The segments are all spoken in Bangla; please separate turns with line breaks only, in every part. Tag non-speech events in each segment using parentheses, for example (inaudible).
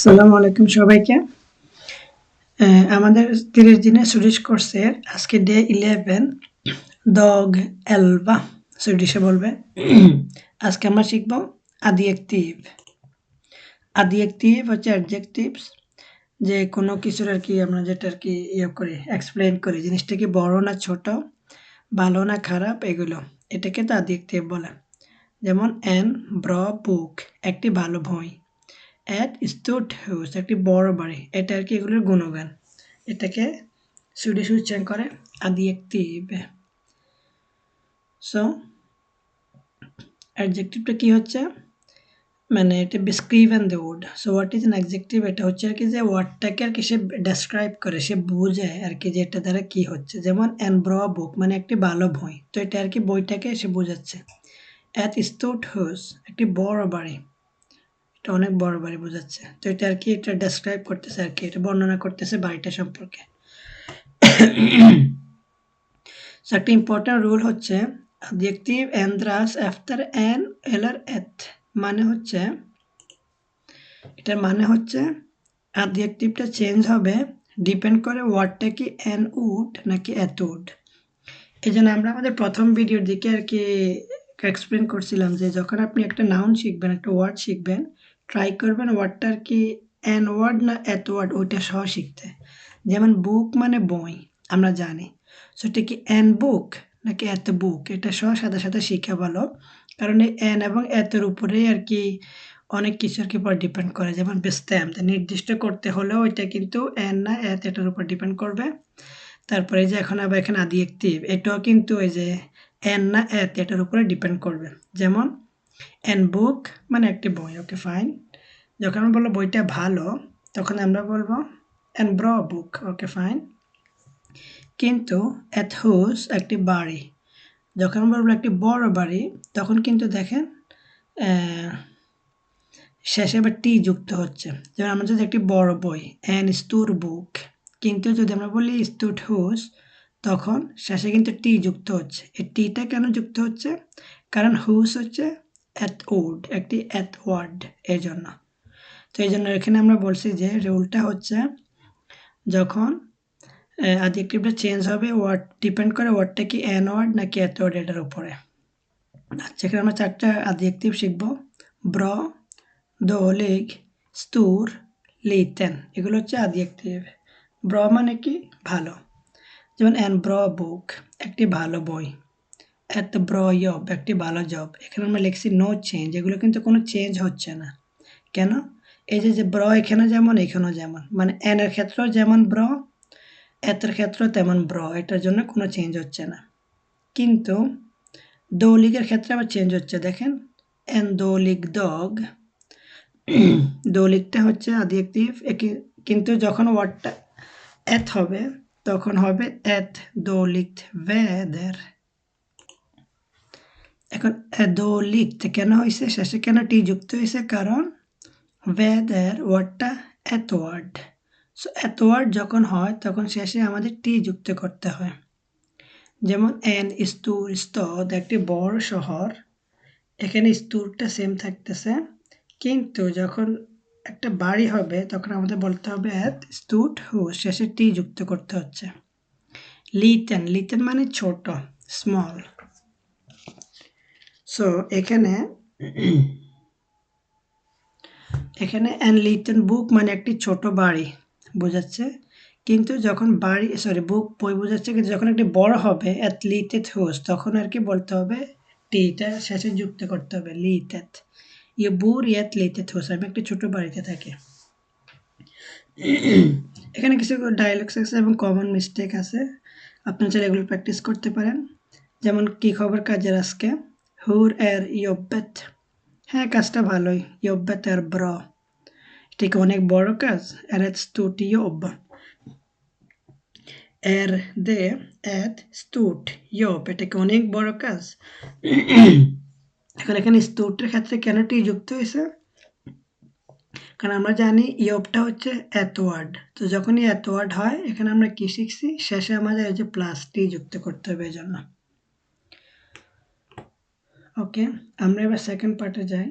আসসালামু আলাইকুম সবাইকে। আমাদের তিরিশ দিনের সুইডিশ কোর্সের আজকে ডে ইলেভেন দগ এলভা সুইডিশে বলবে। আজকে আমরা শিখব আদিয়েক্টিভ আদিয়েক্টিভ হচ্ছে অ্যাডজেক্টিভস যে কোনো কিছুর আর কি আমরা যেটা আর কি ইয়ে করি এক্সপ্লেন করি, জিনিসটা কি বড় না ছোট, ভালো না খারাপ, এগুলো। এটাকে তো আদিয়েক্টিভ বলে। যেমন এন ব্র বুক একটি ভালো বই। অ্যাট স্টুড হাউস একটি বড় বাড়ি। এটা আর কি এগুলোর গুণগান। এটাকে সুইডিশ উচ্চারণ করে আদিয়েক্টিভ সো অ্যাডজেক্টিভটা কি হচ্ছে? মানে এটা describing the word so what is an adjective এটা হচ্ছে আর কি যে ওয়ার্ডটাকে আর কি সে ডেসক্রাইব করে, সে বোঝায় আর কি যে এটা দ্বারা কি হচ্ছে। যেমন অ্যান ব্র বুক মানে একটি ভালো বই। তো এটা আর কি বইটাকে সে বোঝাচ্ছে। অ্যাট স্টুড হাউস একটি বড় বাড়ি। এটা অনেক বড় বাড়ি বোঝাচ্ছে। তো এটা আর কি এটা ডেসক্রাইব করতেছে আর কি, এটা বর্ণনা করতেছে বাড়িটা সম্পর্কে। একটা ইম্পর্টেন্ট রুল হচ্ছে adjective ändras efter en eller ett মানে হচ্ছে, এটার মানে হচ্ছে adjectiveটা চেঞ্জ হবে ডিপেন্ড করে ওয়ার্ডটা কি এন উড নাকি এত উড এই জন্য আমরা আমাদের প্রথম ভিডিওর দিকে আর কি এক্সপ্লেন করছিলাম যে যখন আপনি একটা নাউন শিখবেন, একটা ওয়ার্ড শিখবেন ট্রাই করবেন ওয়ার্ডটার কি এন ওয়ার্ড না এত ওয়ার্ড ওইটা সহ শিখতে। যেমন বুক মানে বই, আমরা জানি। সো এটা কি এন বুক নাকি এত বুক এটা সহ সাথে সাথে শিখে ভালো। কারণ এই অ্যান এবং এতের উপরেই আর কি অনেক কিছু আর কি পর ডিপেন্ড করে। যেমন বেস্তাম নির্দিষ্ট করতে হলেও ওইটা কিন্তু এন না এত এটার উপর ডিপেন্ড করবে। তারপরে যে এখন আবার এখানে আদি এটাও কিন্তু ওই যে এন না এত এটার উপরে ডিপেন্ড করবে। যেমন এন বুক মানে একটি বই ওকে ফাইন যখন আমরা বলব বইটা ভালো, তখন আমরা বলব অ্যান্ড ব্র বুক ওকে ফাইন কিন্তু এত হুস একটি বাড়ি, যখন আমরা বলব একটি বড় বাড়ি, তখন কিন্তু দেখেন শেষে আবার টি যুক্ত হচ্ছে। যেমন আমরা যদি একটি বড় বই অ্যান স্তুর বুক কিন্তু যদি আমরা বলি স্তুট হুস তখন শেষে কিন্তু টি যুক্ত হচ্ছে। এই টিটা কেন যুক্ত হচ্ছে? কারণ হুস হচ্ছে এত উড একটি এত ওয়ার্ড এর জন্য তো এই জন্য এখানে আমরা বলছি যে রুলটা হচ্ছে যখন অ্যাডজেক্টিভটা চেঞ্জ হবে ওয়ার্ড ডিপেন্ড করে ওয়ার্ডটা কি এন ওয়ার্ড নাকি এত ওয়ার্ড এটার উপরে। আচ্ছা এখানে আমরা চারটা অ্যাডজেক্টিভ শিখব। ব্র দোলিগ স্তুর, লিতেন। এগুলো হচ্ছে অ্যাডজেক্টিভ ব্র মানে কি? ভালো। যেমন এন ব্র বুক একটি ভালো বই। এত ব্র জব একটি ভালো জব এখানে আমরা লিখছি নো চেঞ্জ এগুলো কিন্তু কোনো চেঞ্জ হচ্ছে না। কেন? এই যে যে ব্র এখানে যেমন, এখানেও যেমন। মানে এনের ক্ষেত্রেও যেমন ব্র এতের ক্ষেত্রেও তেমন ব্র এটার জন্য কোনো চেঞ্জ হচ্ছে না। কিন্তু দৌলিকের ক্ষেত্রে আবার চেঞ্জ হচ্ছে, দেখেন। এন দৌলিক ডগ (clears throat) দৌলিকটা হচ্ছে আদিয়েক্টিভ কিন্তু যখন ওয়ার্ডটা এত হবে, তখন হবে এত দৌলিক ভেদের এখন দৌলিক কেন হয়েছে শেষে কেন টি যুক্ত হয়েছে কারণ ওয়েদার ওয়ার্ডটা এত ওয়ার্ড সো এত ওয়ার্ড যখন হয়, তখন শেষে আমাদের টি যুক্ত করতে হয়। যেমন এন স্তুর স্তদ একটি বড় শহর, এখানে স্তুরটা সেম থাকতেছে। কিন্তু যখন একটা বাড়ি হবে, তখন আমাদের বলতে হবে এত স্তুট, হু, শেষে টি যুক্ত করতে হচ্ছে। লিটেন লিটেন মানে ছোট স্মল সো এখানে এখানে অ্যান লিটেন বুক মানে একটি ছোট বাড়ি বোঝাচ্ছে। কিন্তু যখন বাড়ি সরি বুক বই বোঝাচ্ছে, কিন্তু যখন একটি বড় হবে অ্যাট লিটেড হোস তখন আর কি বলতে হবে টিটা শেষে যুক্ত করতে হবে লিটেড ইয়ে বুর ইয়াত লিটেড হোস আমি একটি ছোট বাড়িতে থাকি। এখানে কিছু ডায়লগস আছে এবং কমন মিস্টেক আছে। আপনারা চাইলে এগুলো প্র্যাকটিস করতে পারেন। যেমন, কি খবর কাজের আজকে? হুর এর ইয়ব্বেত হ্যাঁ কাজটা ভালোই ইয়ব্বেত এর ব্র এটা অনেক বড় কাজ এর ett stort jobb? Är det ett stort jobb? এটা কি অনেক বড় কাজ এখন এখানে স্টুটের ক্ষেত্রে কেন টি যুক্ত হয়েছে কারণ আমরা জানি ইয়বটা হচ্ছে এত তো যখনই এত হয় এখানে আমরা কি শিখছি শেষে আমাদের এই যে প্লাস টি যুক্ত করতে হবে এই জন্য ওকে আমরা এবার সেকেন্ড পার্টে যাই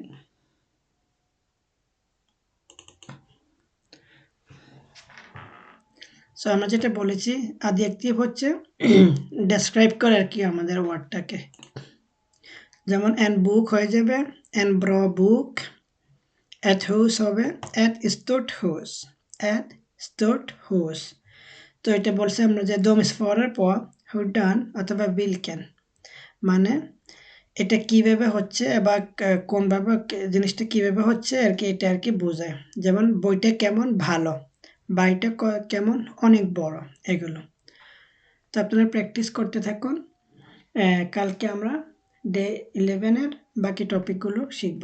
সো আমরা যেটা বলেছি অ্যাডজেক্টিভ হচ্ছে ডেসক্রাইব করে আর কি আমাদের ওয়ার্ডটাকে যেমন অ্যান বুক হয়ে যাবে অ্যান ব্র বুক অ্যাট হুস হবে অ্যাট স্টোট হুস অ্যাট স্টোট হুস তো এটা বলছে আমরা যে দম স্ফরের পর হু ডান অথবা বিল ক্যান মানে এটা কীভাবে হচ্ছে বা কোনভাবে জিনিসটা কীভাবে হচ্ছে আর কি, এটা আর কি বোঝায়। যেমন বইটা কেমন? ভালো। বাড়িটা কেমন? অনেক বড় এগুলো। তো আপনারা প্র্যাকটিস করতে থাকুন। কালকে আমরা ডে ইলেভেনের বাকি টপিকগুলো শিখব।